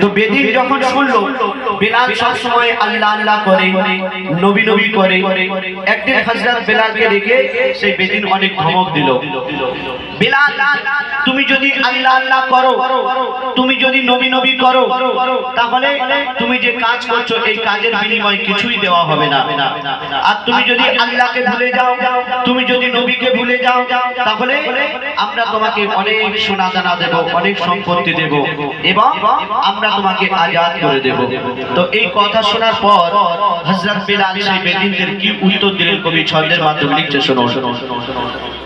তো বেদিন যখন শুনলো, বেলাল সব সময় আল্লাহ আল্লাহ করে, নবী নবী করে, একদিন হাজরাত বেলালকে সেই বেদিন অনেক ধমক দিল। বেলাল যদি আল্লাহ আল্লাহ করো, তুমি যদি নবী নবী করো, তাহলে তুমি যে কাজ করছ, এই কাজের বিনিময় কিছুই দেওয়া হবে না। আর তুমি যদি আল্লাহকে ভুলে যাও, তুমি যদি নবীকে ভুলে যাও, তাহলে আমরা তোমাকে অনেক সোনা দানা দেব, অনেক সম্পত্তি দেব, এবং আমরা তোমাকে আজাদ করে দেব। তো এই কথা শোনার পর হযরত বেলাল সেই বেদিনদের কি উত্তর দিলেন কবি ছন্দের মাধ্যমে? লিখছে, শোনো। শোনো শোনো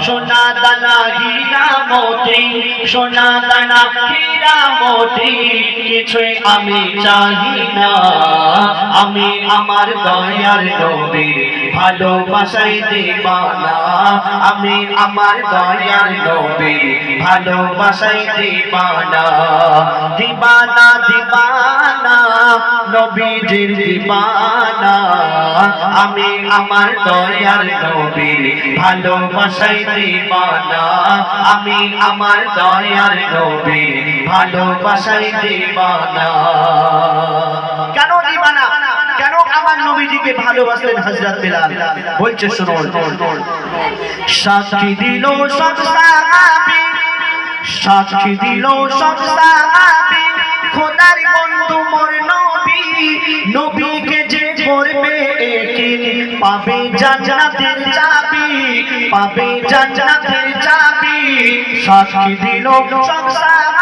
সোনা দানা হীরা মোতি, সোনা দানা হীরা মোতি, কিছুই আমি চাই না। আমি আমার দয়ার নবীর ভালোবাসাই দেবানা। আমি আমার দয়ার ভালোবাসাই দিবানা। দিবানা দিবানা নবীজির দিবানা। আমি আমার দয়ার নবীর ভালোবাসাই দিবানা। আমি আমার দয়ার নবীর ভালোবাসাই দিবানা। কেন দিবানা? কেন আমার নবীজিকে ভালোবাসলেন হযরত বেলাল? বলছে, শুনুন। সাক্ষী দিল সব সাহাবী। সাক্ষী দিল সব সাহাবী। খোদার বন্ধু মোর নবী, নবীকে যে করবে একিন, পাবে জান্নাতের চাবি, পাবে জান্নাতের চাবি। সাক্ষী দিল সংসার